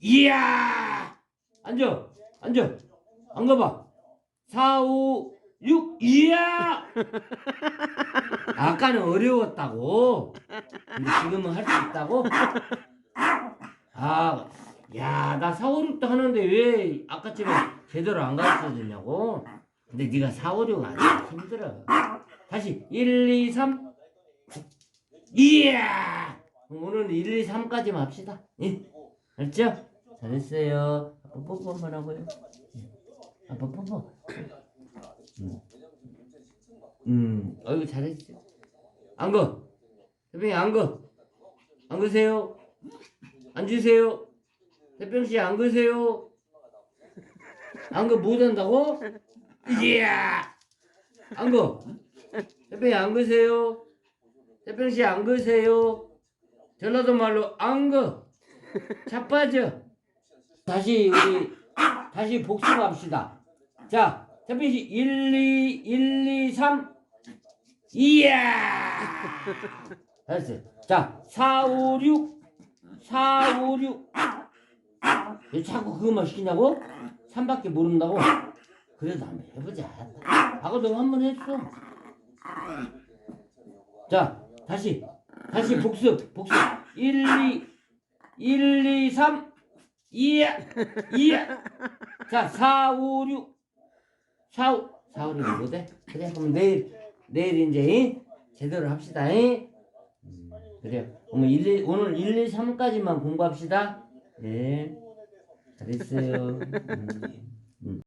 이야! 앉아! 앉아! 앉아봐! 4, 5, 6, 이야! 아까는 어려웠다고. 근데 지금은 할 수 있다고? 아, 야, 나 4, 5, 6도 하는데 왜 아까처럼 제대로 안 가르쳐 주냐고? 근데 네가 4, 5, 6 아직 힘들어. 다시 1, 2, 3. 이야! 그럼 오늘 1, 2, 3까지만 합시다. 예? 알죠? 잘했어요. 아빠 뽀뽀 한번 하고요. 예. 아빠 뽀뽀. 음, 음. 어이구 잘했어. 안 거. 대표님 안 거. 안 거세요. 앉으세요. 대표님 씨안 거세요. 안거 못 한다고? 이야! 안 거. 대표님 안 거세요. 대표님 씨안 거세요. 전라도 말로 안 거. 자빠져. 다시 우리 다시 복습합시다. 자, 대표님 씨 1, 2, 1, 2, 3. 이야! 됐어요. 자, 4, 5, 6. 4, 5, 6. 왜 자꾸 그것만 시키냐고? 3밖에 모른다고? 그래도 한번 해보자. 아까도 한번 했어. 자, 다시. 다시 복습. 복습. 1, 2, 1, 2, 3. 이야! 이야! 자, 4, 5, 6. 4, 5. 4, 5, 6 못해? 그래, 그럼 내일, 내일 이제, 이? 제대로 합시다, 이? 음, 그래요. 오늘 1, 2, 오늘 1, 2, 3까지만 공부합시다. 네. 잘했어요. 음.